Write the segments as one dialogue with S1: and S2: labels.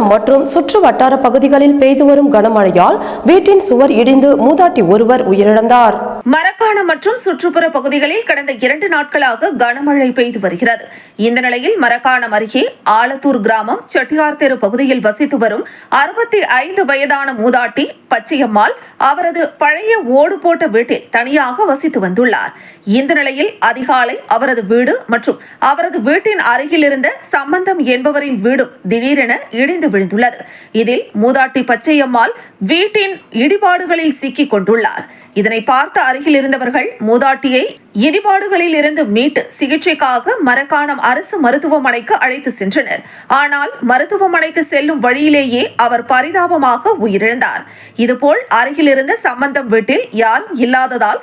S1: குற்றாலம் மற்றும் சுற்று வட்டார பகுதிகளில் பெய்து வரும் கனமழையால் வீட்டின் சுவர் இடிந்து மூதாட்டி ஒருவர் உயிரிழந்தார்
S2: மரக்காணம் மற்றும் சுற்றுப்புற பகுதிகளில் கடந்த இரண்டு நாட்களாக கனமழை பெய்து வருகிறது இந்த நிலையில் மரக்காணம் அருகே ஆலத்தூர் கிராமம் செட்டியார்த்தேரு பகுதியில் வசித்து வரும் அறுபத்தி ஐந்து வயதான மூதாட்டி பச்சையம்மாள் அவரது பழைய ஓடு போட்ட வீட்டில் தனியாக வசித்து வந்துள்ளார் இந்த நிலையில் அதிகாலை அவரது வீடு மற்றும் அவரது வீட்டின் அருகில் இருந்த சம்பந்தம் என்பவரின் வீடும் திடீரென இடிந்து விழுந்துள்ளது இதில் மூதாட்டி பச்சையம்மாள் வீட்டின் இடிபாடுகளில் சிக்கிக் கொண்டுள்ளார் இதனை பார்த்த அருகில் இருந்தவர்கள் மூதாட்டியை இடிபாடுகளில் இருந்து மீட்டு சிகிச்சைக்காக மரக்காணம் அரசு மருத்துவமனைக்கு அழைத்து சென்றனர் ஆனால் மருத்துவமனைக்கு செல்லும் வழியிலேயே அவர் பரிதாபமாக உயிரிழந்தார் இதுபோல் அருகில் இருந்த சம்பந்தம் வீட்டில் யாரும் இல்லாததால்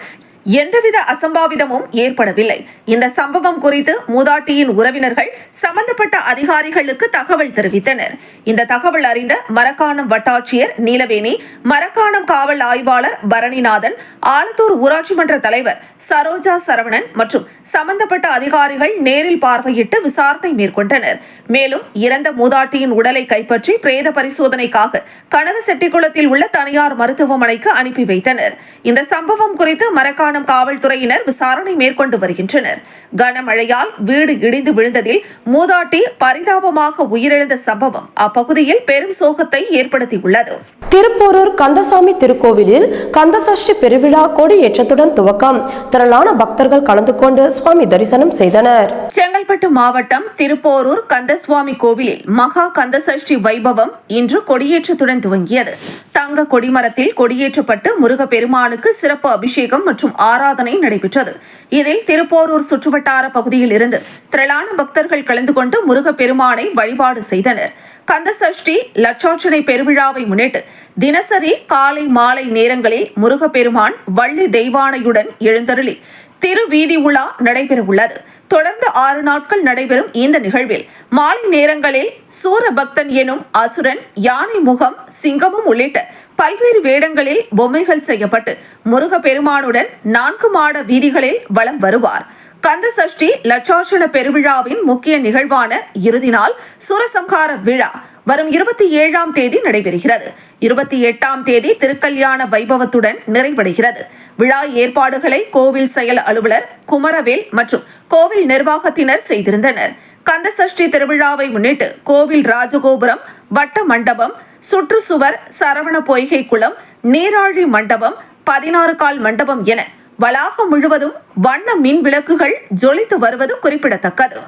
S2: எந்தவித அசம்பாவிதமும் ஏற்படவில்லை இந்த சம்பவம் குறித்து மூதாட்டியின் உறவினர்கள் சம்பந்தப்பட்ட அதிகாரிகளுக்கு தகவல் தெரிவித்தனர் இந்த தகவல் அறிந்த மரக்காணம் வட்டாட்சியர் நீலவேணி மரக்காணம் காவல் ஆய்வாளர் பரணிநாதன் ஆலத்தூர் ஊராட்சி மன்ற தலைவர் சரோஜா சரவணன் மற்றும் சம்பந்தப்பட்ட அதிகாரிகள் நேரில் பார்வையிட்டு விசாரணை மேற்கொண்டனர் மேலும் இறந்த மூதாட்டியின் உடலை கைப்பற்றி பிரேத பரிசோதனைக்காக கனக செட்டிக்குளத்தில் உள்ள தனியார் மருத்துவமனைக்கு அனுப்பி வைத்தனர் இந்த சம்பவம் குறித்து மரக்காணம் காவல்துறையினர் விசாரணை மேற்கொண்டு வருகின்றனர் கனமழையால் வீடு இடிந்து விழுந்ததில் மூதாட்டி பரிதாபமாக உயிரிழந்த சம்பவம் அப்பகுதியில் பெரும் சோகத்தை ஏற்படுத்தியுள்ளது
S1: திருப்போரூர் கந்தசாமி திருக்கோவிலில் கந்தசஷ்டி பெருவிழா கொடியேற்றத்துடன் துவக்கம் திரளான பக்தர்கள் கலந்து கொண்டு கந்தசுவாமி தரிசனம் செய்தனர்
S2: செங்கல்பட்டு மாவட்டம் திருப்போரூர் கந்தசுவாமி கோவிலில் மகா கந்தசஷ்டி வைபவம் இன்று கொடியேற்றத்துடன் துவங்கியது தங்க கொடிமரத்தில் கொடியேற்றப்பட்டு முருகப்பெருமானுக்கு சிறப்பு அபிஷேகம் மற்றும் ஆராதனை நடைபெற்றது இதில் திருப்போரூர் சுற்றுவட்டார பகுதியில் இருந்து திரளான பக்தர்கள் கலந்து கொண்டு முருகப்பெருமானை வழிபாடு செய்தனர் கந்தசஷ்டி லட்சாட்சனை பெருவிழாவை முன்னிட்டு தினசரி காலை மாலை நேரங்களில் முருகப்பெருமான் வள்ளி தெய்வானையுடன் எழுந்தருளி திரு வீதி உலா நடைபெறவுள்ளது தொடர்ந்து ஆறு நாட்கள் நடைபெறும் இந்த நிகழ்வில் மாலை நேரங்களில் சூரபக்தன் எனும் அசுரன் யானை முகம் சிங்கமும் உள்ளிட்ட பல்வேறு வேடங்களில் பொம்மைகள் செய்யப்பட்டு முருக பெருமானுடன் நான்கு மாட வீதிகளில் வளம் வருவார் கந்த சஷ்டி லட்சார்ச்சன பெருவிழாவின் முக்கிய நிகழ்வான இறுதி நாள் சுரசங்கார விழா வரும் இருபத்தி ஏழாம் தேதி நடைபெறுகிறது இருபத்தி எட்டாம் தேதி திருக்கல்யாண வைபவத்துடன் நிறைவடைகிறது விழா ஏற்பாடுகளை கோவில் செயல் அலுவலர் குமரவேல் மற்றும் கோவில் நிர்வாகத்தினர் செய்திருந்தனர் கந்தசஷ்டி திருவிழாவை முன்னிட்டு கோவில் ராஜகோபுரம் வட்ட மண்டபம் சுற்றுச்சுவர் சரவண பொய்கை குளம் நீராழி மண்டபம் பதினாறு கால் மண்டபம் என வளாகம் முழுவதும் வண்ண மின் விளக்குகள் ஜொலித்து வருவது குறிப்பிடத்தக்கது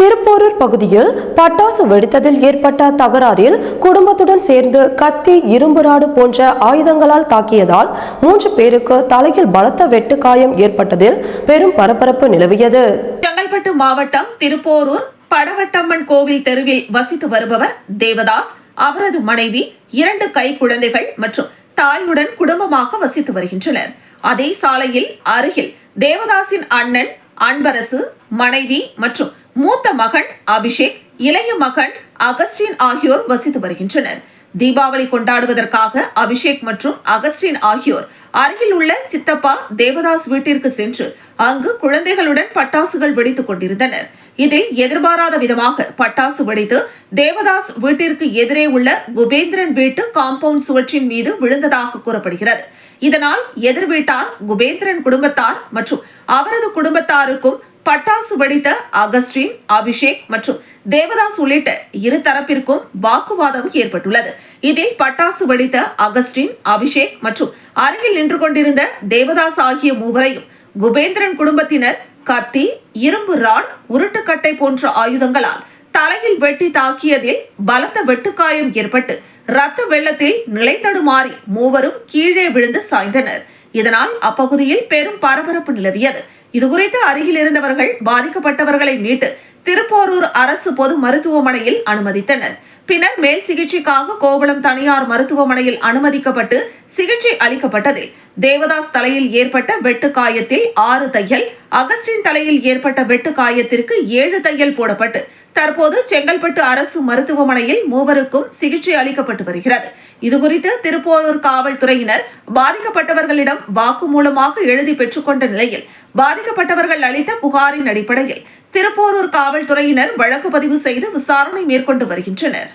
S1: திருப்போரூர் பகுதியில் பட்டாசு வெடித்ததில் ஏற்பட்ட தகராறில் குடும்பத்துடன் சேர்ந்து கத்தி இரும்புராடு போன்ற ஆயுதங்களால் தாக்கியதால் மூன்று பேருக்கு தலையில் பலத்த வெட்டு காயம் ஏற்பட்டதில் பெரும் பரபரப்பு நிலவியது
S2: செங்கல்பட்டு மாவட்டம் திருப்போரூர் படவட்டம்மன் கோவில் தெருவில் வசித்து வருபவர் தேவதாஸ் அவரது மனைவி இரண்டு கை குழந்தைகள் மற்றும் தாயுடன் குடும்பமாக வசித்து வருகின்றனர் அதே சாலையில் அருகில் தேவதாசின் அண்ணன் அன்பரசு மனைவி மற்றும் மூத்த மகன் அபிஷேக் இளைய மகன் அகஸ்டின் ஆகியோர் வசித்து வருகின்றனர் தீபாவளி கொண்டாடுவதற்காக அபிஷேக் மற்றும் அகஸ்டின் ஆகியோர் அருகில் உள்ள சித்தப்பா தேவதாஸ் வீட்டிற்கு சென்று அங்கு குழந்தைகளுடன் பட்டாசுகள் வெடித்துக் கொண்டிருந்தனர் இதில் எதிர்பாராத விதமாக பட்டாசு வெடித்து தேவதாஸ் வீட்டிற்கு எதிரே உள்ள குபேந்திரன் வீட்டு காம்பவுண்ட் சுவற்றின் மீது விழுந்ததாக கூறப்படுகிறது இதனால் எதிர் வீட்டார் குபேந்திரன் குடும்பத்தார் மற்றும் அவரது குடும்பத்தாருக்கும் பட்டாசு வெடித்த அகஸ்டின் அபிஷேக் மற்றும் தேவதாஸ் உள்ளிட்ட இரு தரப்பிற்கும் வாக்குவாதம் ஏற்பட்டுள்ளது இதில் பட்டாசு வெடித்த அகஸ்டின் அபிஷேக் மற்றும் அருகில் நின்று கொண்டிருந்த தேவதாஸ் ஆகிய மூவரையும் குபேந்திரன் குடும்பத்தினர் கத்தி இரும்பு ராட் உருட்டுக்கட்டை போன்ற ஆயுதங்களால் தலையில் வெட்டி தாக்கியதில் பலத்த வெட்டுக்காயம் ஏற்பட்டு ரத்த வெள்ளத்தில் நிலைத்தடுமாறி மூவரும் கீழே விழுந்து சாய்ந்தனர் இதனால் அப்பகுதியில் பெரும் பரபரப்பு நிலவியது இதுகுறித்து அருகில் இருந்தவர்கள் பாதிக்கப்பட்டவர்களை மீட்டு திருப்போரூர் அரசு பொது மருத்துவமனையில் அனுமதித்தனர் பின்னர் மேல் சிகிச்சைக்காக கோவளம் தனியார் மருத்துவமனையில் அனுமதிக்கப்பட்டு சிகிச்சை அளிக்கப்பட்டதில் தேவதாஸ் தலையில் ஏற்பட்ட வெட்டு காயத்தில் ஆறு தையல் அகஸ்டின் தலையில் ஏற்பட்ட வெட்டு காயத்திற்கு ஏழு தையல் போடப்பட்டு தற்போது செங்கல்பட்டு அரசு மருத்துவமனையில் மூவருக்கும் சிகிச்சை அளிக்கப்பட்டு வருகிறது இதுகுறித்து திருப்போரூர் காவல்துறையினர் பாதிக்கப்பட்டவர்களிடம் வாக்குமூலமாக எழுதி பெற்றுக்கொண்ட நிலையில் பாதிக்கப்பட்டவர்கள் அளித்த புகாரின் அடிப்படையில் திருப்போரூர் காவல்துறையினர் வழக்கு பதிவு செய்து விசாரணை மேற்கொண்டு வருகின்றனர்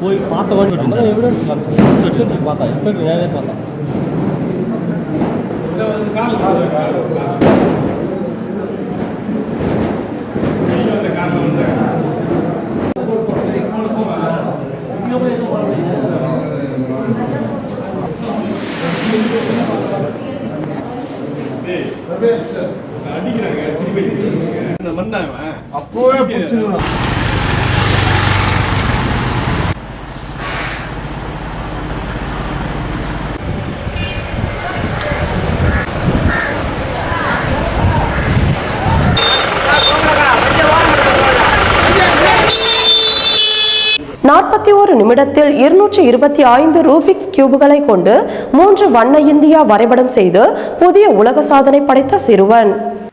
S2: போய்
S1: அடிக்கிறாங்க அப்பவே பிடிச்சிருவான் நாற்பத்தி ஒரு நிமிடத்தில் இருநூற்றி இருபத்தி ஐந்து ரூபிக்ஸ் கியூபுகளை கொண்டு மூன்று வண்ண இந்தியா வரைபடம் செய்து புதிய உலக சாதனை படைத்த சிறுவன்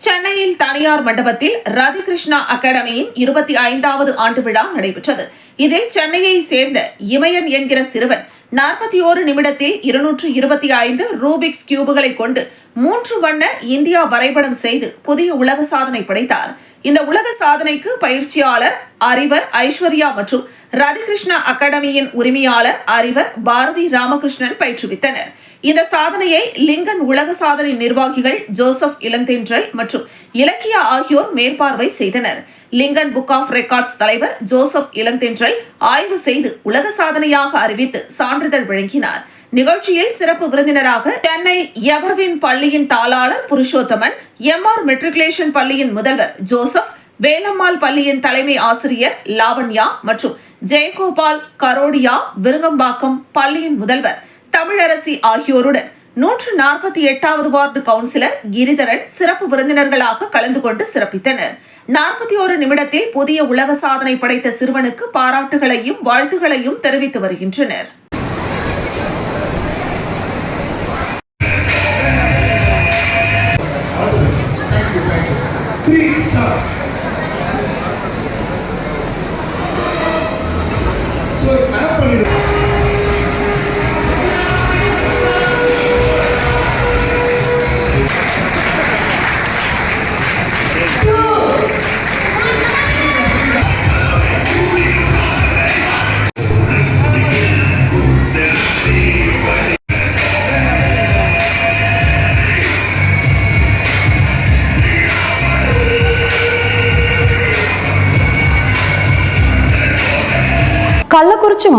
S2: சென்னையில் தனியார் மண்டபத்தில் ராதிகிருஷ்ணா அகாடமியின் இருபத்தி ஐந்தாவது ஆண்டு விழா நடைபெற்றது இதில் சென்னையை சேர்ந்த இமயன் என்கிற சிறுவன் நாற்பத்தி ஓரு நிமிடத்தில் இருநூற்று இருபத்தி ஐந்து ரூபிக்ஸ் கியூபுகளை கொண்டு மூன்று வண்ண இந்தியா வரைபடம் செய்து புதிய உலக சாதனை படைத்தார் இந்த உலக சாதனைக்கு பயிற்சியாளர் அறிவர் ஐஸ்வர்யா மற்றும் ரதிகிருஷ்ணா அகாடமியின் உரிமையாளர் அறிவர் பாரதி ராமகிருஷ்ணன் பயிற்றுவித்தனர் இந்த சாதனையை லிங்கன் உலக சாதனை நிர்வாகிகள் ஜோசப் இளந்தென்றல் மற்றும் இலக்கியா ஆகியோர் மேற்பார்வை செய்தனர் லிங்கன் புக் ஆஃப் ரெக்கார்ட்ஸ் தலைவர் ஜோசப் இளந்தென்றல் ஆய்வு செய்து உலக சாதனையாக அறிவித்து சான்றிதழ் வழங்கினார் நிகழ்ச்சியில் சிறப்பு விருந்தினராக சென்னை எவர்வின் பள்ளியின் தாளாளர் புருஷோத்தமன் எம் ஆர் மெட்ரிகுலேஷன் பள்ளியின் முதல்வர் ஜோசப் வேலம்மாள் பள்ளியின் தலைமை ஆசிரியர் லாவண்யா மற்றும் ஜெயகோபால் கரோடியா விருங்கம்பாக்கம் பள்ளியின் முதல்வர் தமிழரசி ஆகியோருடன் நூற்று நாற்பத்தி எட்டாவது வார்டு கவுன்சிலர் கிரிதரன் சிறப்பு விருந்தினர்களாக கலந்து கொண்டு சிறப்பித்தனர் நாற்பத்தி ஒரு நிமிடத்தில் புதிய உலக சாதனை படைத்த சிறுவனுக்கு பாராட்டுகளையும் வாழ்த்துகளையும் தெரிவித்து வருகின்றனர் Three stars.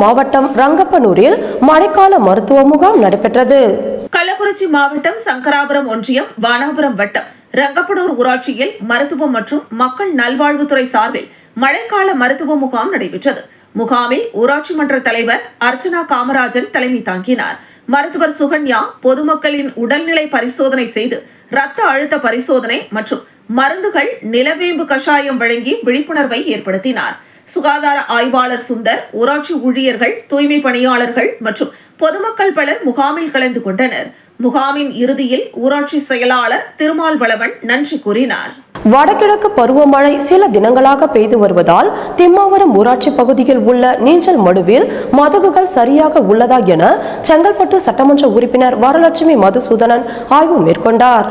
S1: மாவட்டம் ரங்கப்பனூரில் மழைக்கால மருத்துவ முகாம் நடைபெற்றது
S2: கள்ளக்குறிச்சி மாவட்டம் சங்கராபுரம் ஒன்றியம் வானாபுரம் வட்டம் ரங்கப்பனூர் ஊராட்சியில் மருத்துவம் மற்றும் மக்கள் நல்வாழ்வுத்துறை சார்பில் மழைக்கால மருத்துவ முகாம் நடைபெற்றது முகாமில் ஊராட்சி மன்ற தலைவர் அர்ச்சனா காமராஜன் தலைமை தாங்கினார் மருத்துவர் சுகன்யா பொதுமக்களின் உடல்நிலை பரிசோதனை செய்து ரத்த அழுத்த பரிசோதனை மற்றும் மருந்துகள் நிலவேம்பு கஷாயம் வழங்கி விழிப்புணர்வை ஏற்படுத்தினார் சுகாதார ஆய்வாளர் சுந்தர் ஊராட்சி ஊழியர்கள் தூய்மை பணியாளர்கள் மற்றும் பொதுமக்கள் பலர் முகாமில் கலந்து கொண்டனர் முகாமின் இறுதியில் ஊராட்சி செயலாளர் திருமால் வளவன் நன்றி கூறினார்
S1: வடகிழக்கு பருவமழை சில தினங்களாக பெய்து வருவதால் திம்மாவரம் ஊராட்சி பகுதியில் உள்ள நீஞ்சல் மடுவில் மதகுகள் சரியாக உள்ளதா என செங்கல்பட்டு சட்டமன்ற உறுப்பினர் வரலட்சுமி மதுசூதனன் ஆய்வு மேற்கொண்டார்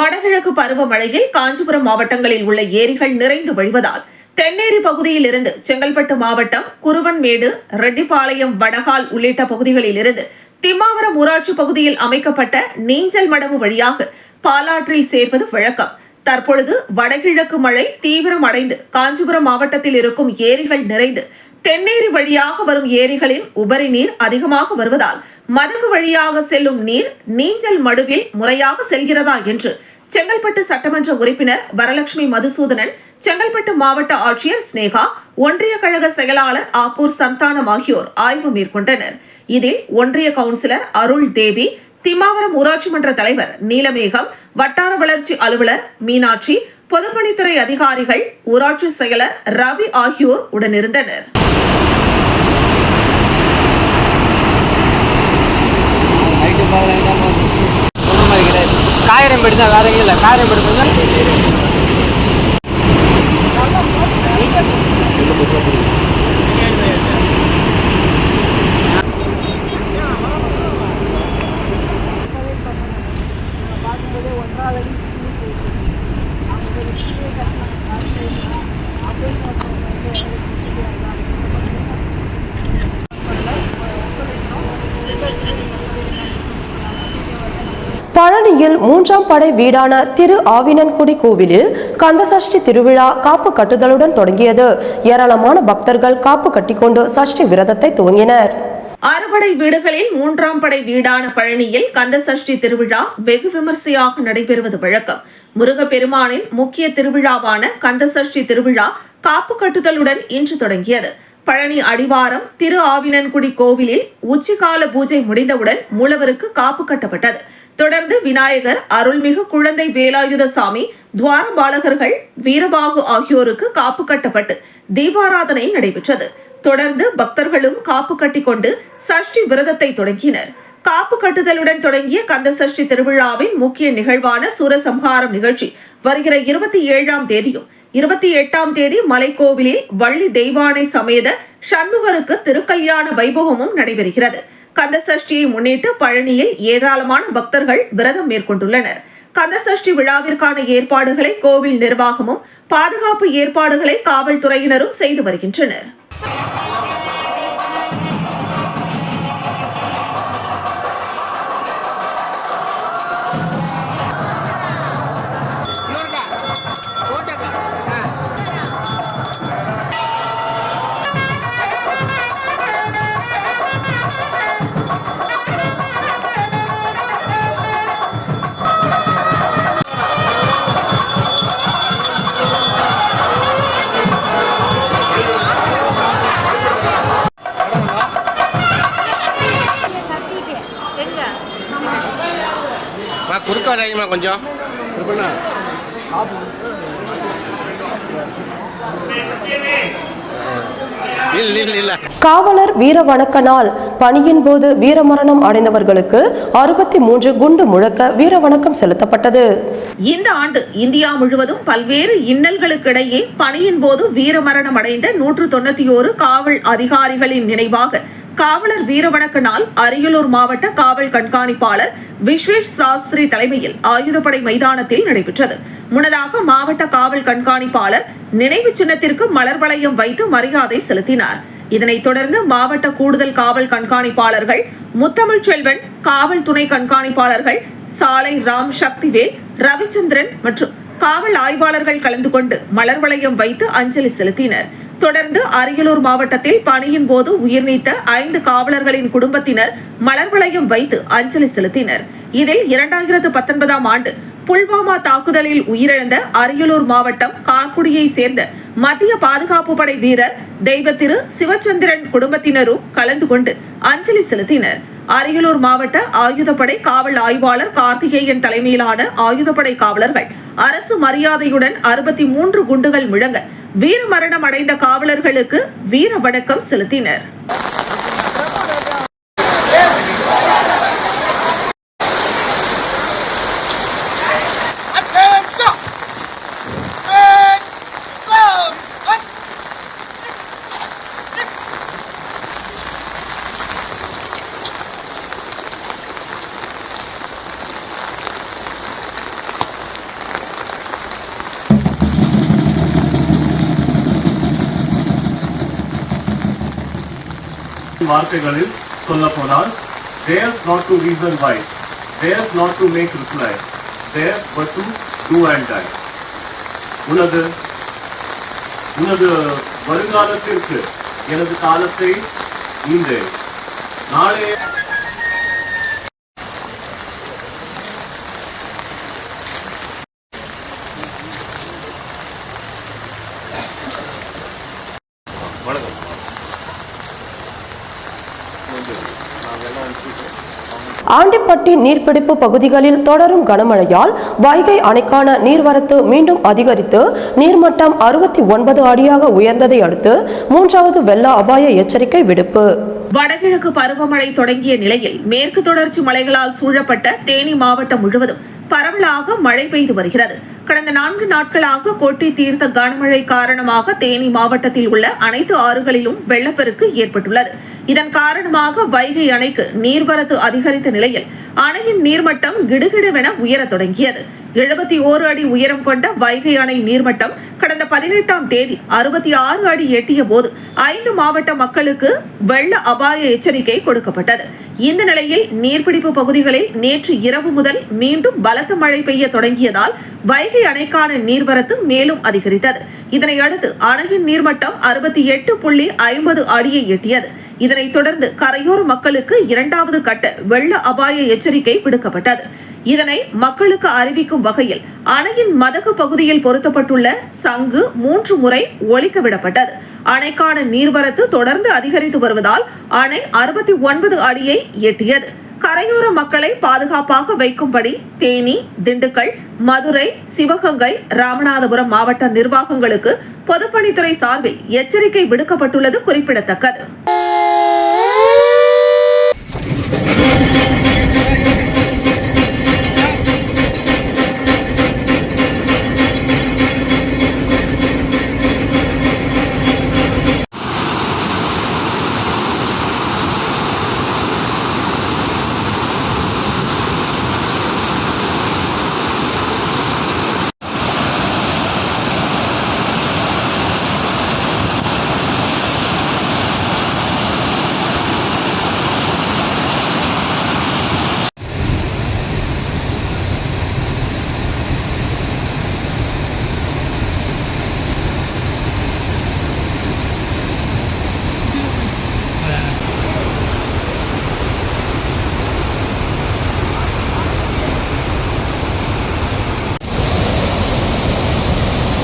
S2: வடகிழக்கு பருவமழையில் காஞ்சிபுரம் மாவட்டங்களில் உள்ள ஏரிகள் நிறைந்து வழிவதால் தென்னேரி பகுதியில் இருந்து செங்கல்பட்டு மாவட்டம் குருவன்மேடு ரெட்டிப்பாளையம் வடகால் உள்ளிட்ட பகுதிகளில் இருந்து திமாவரம் ஊராட்சி பகுதியில் அமைக்கப்பட்ட நீஞ்சல் மடவு வழியாக பாலாற்றில் சேர்வது வழக்கம் தற்பொழுது வடகிழக்கு மழை தீவிரம் அடைந்து காஞ்சிபுரம் மாவட்டத்தில் இருக்கும் ஏரிகள் நிறைந்து தென்னேரி வழியாக வரும் ஏரிகளின் உபரி நீர் அதிகமாக வருவதால் மதகு வழியாக செல்லும் நீர் நீஞ்சல் மடுவில் முறையாக செல்கிறதா என்று செங்கல்பட்டு சட்டமன்ற உறுப்பினர் வரலட்சுமி மதுசூதனன் செங்கல்பட்டு மாவட்ட ஆட்சியர் ஸ்னேகா ஒன்றிய கழக செயலாளர் ஆப்பூர் சந்தானம் ஆகியோர் ஆய்வு மேற்கொண்டனர் இதில் ஒன்றிய கவுன்சிலர் அருள் தேவி திமாவரம் ஊராட்சி மன்ற தலைவர் நீலமேகம் வட்டார வளர்ச்சி அலுவலர் மீனாட்சி பொதுப்பணித்துறை அதிகாரிகள் ஊராட்சி செயலர் ரவி ஆகியோர் உடனிருந்தனர் காயிரம் எடுத்தா வேற இல்லை காயிரம் எடுத்தா
S1: பழனியில் மூன்றாம் படை வீடான திரு ஆவினன்குடி கோவிலில் கந்தசஷ்டி திருவிழா காப்பு கட்டுதலுடன் தொடங்கியது ஏராளமான பக்தர்கள் காப்பு கட்டிக்கொண்டு சஷ்டி விரதத்தை துவங்கினர்
S2: அறுபடை வீடுகளில் மூன்றாம் படை வீடான பழனியில் கந்தசஷ்டி திருவிழா வெகு விமர்சையாக நடைபெறுவது வழக்கம் முருகப்பெருமானின் முக்கிய திருவிழாவான கந்தசஷ்டி திருவிழா காப்பு கட்டுதலுடன் இன்று தொடங்கியது பழனி அடிவாரம் திரு ஆவினன்குடி கோவிலில் உச்சிகால பூஜை முடிந்தவுடன் மூலவருக்கு காப்பு கட்டப்பட்டது தொடர்ந்து விநாயகர் அருள்மிகு குழந்தை வேலாயுத சாமி துவார பாலகர்கள் வீரபாகு ஆகியோருக்கு காப்பு கட்டப்பட்டு தீபாராதனை நடைபெற்றது தொடர்ந்து பக்தர்களும் காப்பு கொண்டு சஷ்டி விரதத்தை தொடங்கினர் காப்பு கட்டுதலுடன் தொடங்கிய கந்த சஷ்டி திருவிழாவின் முக்கிய நிகழ்வான சூரசம்ஹாரம் நிகழ்ச்சி வருகிற இருபத்தி ஏழாம் தேதியும் இருபத்தி எட்டாம் தேதி மலைக்கோவிலில் வள்ளி தெய்வானை சமேத சண்முகருக்கு திருக்கல்யாண வைபவமும் நடைபெறுகிறது கந்த சஷ்டியை முன்னிட்டு பழனியில் ஏராளமான பக்தர்கள் விரதம் மேற்கொண்டுள்ளனர் கந்த சஷ்டி விழாவிற்கான ஏற்பாடுகளை கோவில் நிர்வாகமும் பாதுகாப்பு ஏற்பாடுகளை காவல்துறையினரும் செய்து வருகின்றனர்
S3: வரையுமா கொஞ்சம்
S1: காவலர் வீர வணக்க நாள் பணியின் போது வீரமரணம் அடைந்தவர்களுக்கு அறுபத்தி மூன்று குண்டு முழக்க வீர வணக்கம் செலுத்தப்பட்டது
S2: இந்த ஆண்டு இந்தியா முழுவதும் பல்வேறு இன்னல்களுக்கிடையே பணியின் போது வீரமரணம் அடைந்த நூற்று தொண்ணூத்தி ஓரு காவல் அதிகாரிகளின் நினைவாக காவலர் வீரவணக்க நாள் அரியலூர் மாவட்ட காவல் கண்காணிப்பாளர் விஸ்வேஷ் சாஸ்திரி தலைமையில் ஆயுதப்படை மைதானத்தில் நடைபெற்றது முன்னதாக மாவட்ட காவல் கண்காணிப்பாளர் நினைவு சின்னத்திற்கு மலர் வளையம் வைத்து மரியாதை செலுத்தினார் இதனைத் தொடர்ந்து மாவட்ட கூடுதல் காவல் கண்காணிப்பாளர்கள் முத்தமிழ் செல்வன் காவல் துணை கண்காணிப்பாளர்கள் சாலை ராம் சக்திவேல் ரவிச்சந்திரன் மற்றும் காவல் ஆய்வாளர்கள் கலந்து கொண்டு மலர் வளையம் வைத்து அஞ்சலி செலுத்தினர் தொடர்ந்து அரியலூர் மாவட்டத்தில் பணியின் போது உயிர் நீத்த ஐந்து காவலர்களின் குடும்பத்தினர் மலர் வளையம் வைத்து அஞ்சலி செலுத்தினர் இதில் இரண்டாயிரத்து பத்தொன்பதாம் ஆண்டு புல்வாமா தாக்குதலில் உயிரிழந்த அரியலூர் மாவட்டம் கார்குடியை சேர்ந்த மத்திய பாதுகாப்பு படை வீரர் தெய்வத்திரு சிவச்சந்திரன் குடும்பத்தினரும் கலந்து கொண்டு அஞ்சலி செலுத்தினர் அரியலூர் மாவட்ட ஆயுதப்படை காவல் ஆய்வாளர் கார்த்திகேயன் தலைமையிலான ஆயுதப்படை காவலர்கள் அரசு மரியாதையுடன் அறுபத்தி மூன்று குண்டுகள் முழங்க வீரமரணம் அடைந்த காவலர்களுக்கு வீர வணக்கம் செலுத்தினர்
S4: வார்த்தைகளில் போனால் theirs not to reason why theirs not to make reply their but to do and die உனது உனது வருங்காலத்திற்கு எனது காலத்தை நீந்தே நாளைய
S1: ஆலங்கட்டி நீர்ப்பிடிப்பு பகுதிகளில் தொடரும் கனமழையால் வைகை அணைக்கான நீர்வரத்து மீண்டும் அதிகரித்து நீர்மட்டம் அறுபத்தி ஒன்பது அடியாக உயர்ந்ததை அடுத்து மூன்றாவது வெள்ள அபாய எச்சரிக்கை விடுப்பு
S2: வடகிழக்கு பருவமழை தொடங்கிய நிலையில் மேற்கு தொடர்ச்சி மலைகளால் சூழப்பட்ட தேனி மாவட்டம் முழுவதும் பரவலாக மழை பெய்து வருகிறது கடந்த நான்கு நாட்களாக கொட்டி தீர்த்த கனமழை காரணமாக தேனி மாவட்டத்தில் உள்ள அனைத்து ஆறுகளிலும் வெள்ளப்பெருக்கு ஏற்பட்டுள்ளது இதன் காரணமாக வைகை அணைக்கு நீர்வரத்து அதிகரித்த நிலையில் அணையின் நீர்மட்டம் கிடுகிடுவென உயரத் தொடங்கியது எழுபத்தி ஓரு அடி உயரம் கொண்ட வைகை அணை நீர்மட்டம் கடந்த பதினெட்டாம் தேதி அறுபத்தி ஆறு அடி எட்டிய போது ஐந்து மாவட்ட மக்களுக்கு வெள்ள அபாய எச்சரிக்கை கொடுக்கப்பட்டது இந்த நிலையில் நீர்பிடிப்பு பகுதிகளில் நேற்று இரவு முதல் மீண்டும் பலத்த மழை பெய்ய தொடங்கியதால் வைகை அணைக்கான நீர்வரத்து மேலும் அதிகரித்தது இதனையடுத்து அணையின் நீர்மட்டம் அறுபத்தி எட்டு புள்ளி ஐம்பது அடியை எட்டியது இதனைத் தொடர்ந்து கரையோர மக்களுக்கு இரண்டாவது கட்ட வெள்ள அபாய எச்சரிக்கை விடுக்கப்பட்டது இதனை மக்களுக்கு அறிவிக்கும் வகையில் அணையின் மதகு பகுதியில் பொருத்தப்பட்டுள்ள சங்கு மூன்று முறை ஒழிக்க விடப்பட்டது அணைக்கான நீர்வரத்து தொடர்ந்து அதிகரித்து வருவதால் அணை அறுபத்தி ஒன்பது அடியை எட்டியது கரையோர மக்களை பாதுகாப்பாக வைக்கும்படி தேனி திண்டுக்கல் மதுரை சிவகங்கை ராமநாதபுரம் மாவட்ட நிர்வாகங்களுக்கு பொதுப்பணித்துறை சார்பில் எச்சரிக்கை விடுக்கப்பட்டுள்ளது குறிப்பிடத்தக்கது Thank you.